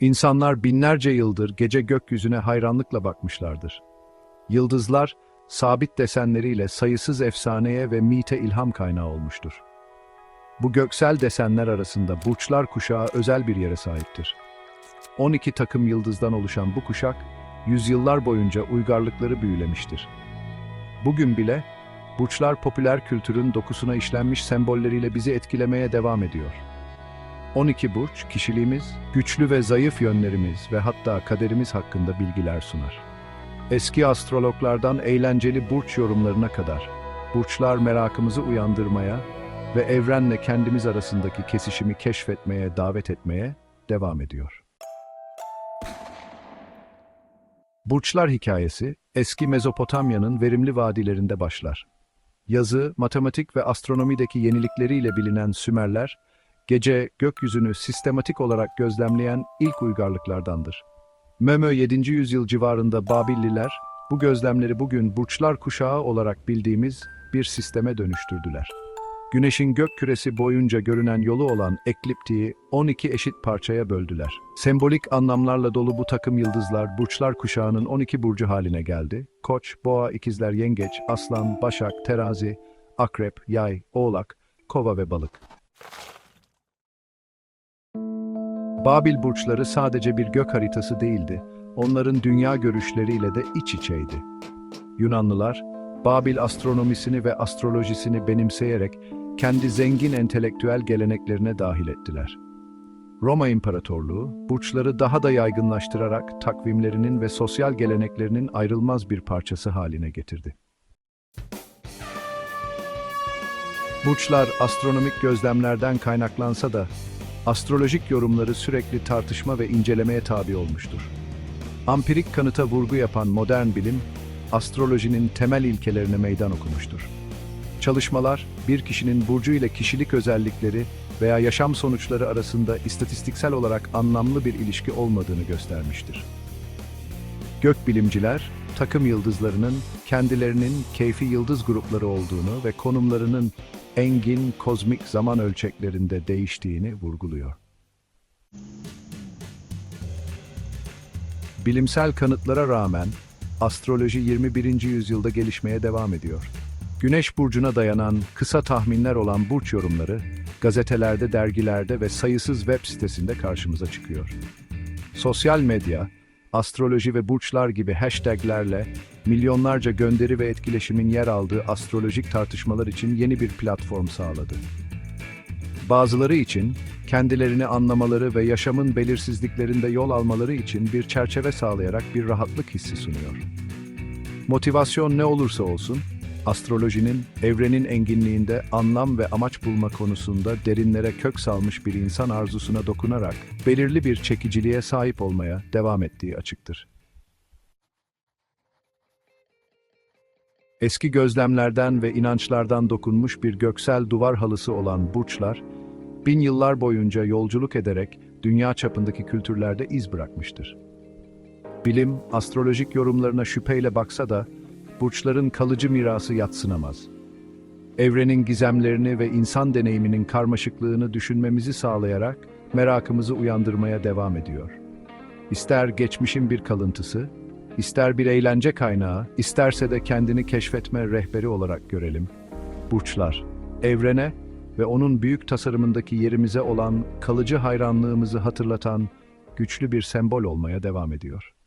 İnsanlar binlerce yıldır gece gökyüzüne hayranlıkla bakmışlardır. Yıldızlar, sabit desenleriyle sayısız efsaneye ve mite ilham kaynağı olmuştur. Bu göksel desenler arasında burçlar kuşağı özel bir yere sahiptir. 12 takım yıldızdan oluşan bu kuşak, yüzyıllar boyunca uygarlıkları büyülemiştir. Bugün bile, burçlar popüler kültürün dokusuna işlenmiş sembolleriyle bizi etkilemeye devam ediyor. 12 burç, kişiliğimiz, güçlü ve zayıf yönlerimiz ve hatta kaderimiz hakkında bilgiler sunar. Eski astrologlardan eğlenceli burç yorumlarına kadar, burçlar merakımızı uyandırmaya ve evrenle kendimiz arasındaki kesişimi keşfetmeye davet etmeye devam ediyor. Burçlar hikayesi, eski Mezopotamya'nın verimli vadilerinde başlar. Yazı, matematik ve astronomideki yenilikleriyle bilinen Sümerler, gece gökyüzünü sistematik olarak gözlemleyen ilk uygarlıklardandır. Mömö 7. yüzyıl civarında Babilliler, bu gözlemleri bugün burçlar kuşağı olarak bildiğimiz bir sisteme dönüştürdüler. Güneşin gök küresi boyunca görünen yolu olan ekliptiği 12 eşit parçaya böldüler. Sembolik anlamlarla dolu bu takım yıldızlar burçlar kuşağının 12 burcu haline geldi. Koç, boğa, ikizler, yengeç, aslan, başak, terazi, akrep, yay, oğlak, kova ve balık. Babil burçları sadece bir gök haritası değildi. Onların dünya görüşleriyle de iç içeydi. Yunanlılar, Babil astronomisini ve astrolojisini benimseyerek kendi zengin entelektüel geleneklerine dahil ettiler. Roma İmparatorluğu, burçları daha da yaygınlaştırarak takvimlerinin ve sosyal geleneklerinin ayrılmaz bir parçası haline getirdi. Burçlar astronomik gözlemlerden kaynaklansa da astrolojik yorumları sürekli tartışma ve incelemeye tabi olmuştur. Ampirik kanıta vurgu yapan modern bilim, astrolojinin temel ilkelerine meydan okumuştur. Çalışmalar, bir kişinin burcu ile kişilik özellikleri veya yaşam sonuçları arasında istatistiksel olarak anlamlı bir ilişki olmadığını göstermiştir. Gökbilimciler, takım yıldızlarının kendilerinin keyfi yıldız grupları olduğunu ve konumlarının engin kozmik zaman ölçeklerinde değiştiğini vurguluyor. Bilimsel kanıtlara rağmen astroloji 21. yüzyılda gelişmeye devam ediyor. Güneş burcuna dayanan kısa tahminler olan burç yorumları gazetelerde, dergilerde ve sayısız web sitesinde karşımıza çıkıyor. Sosyal medya, astroloji ve burçlar gibi hashtaglerle milyonlarca gönderi ve etkileşimin yer aldığı astrolojik tartışmalar için yeni bir platform sağladı. Bazıları için kendilerini anlamaları ve yaşamın belirsizliklerinde yol almaları için bir çerçeve sağlayarak bir rahatlık hissi sunuyor. Motivasyon ne olursa olsun, astrolojinin evrenin enginliğinde anlam ve amaç bulma konusunda derinlere kök salmış bir insan arzusuna dokunarak belirli bir çekiciliğe sahip olmaya devam ettiği açıktır. Eski gözlemlerden ve inançlardan dokunmuş bir göksel duvar halısı olan burçlar, bin yıllar boyunca yolculuk ederek dünya çapındaki kültürlerde iz bırakmıştır. Bilim, astrolojik yorumlarına şüpheyle baksa da, burçların kalıcı mirası yatsınamaz. Evrenin gizemlerini ve insan deneyiminin karmaşıklığını düşünmemizi sağlayarak merakımızı uyandırmaya devam ediyor. İster geçmişin bir kalıntısı, ister bir eğlence kaynağı, isterse de kendini keşfetme rehberi olarak görelim. Burçlar, evrene ve onun büyük tasarımındaki yerimize olan kalıcı hayranlığımızı hatırlatan güçlü bir sembol olmaya devam ediyor.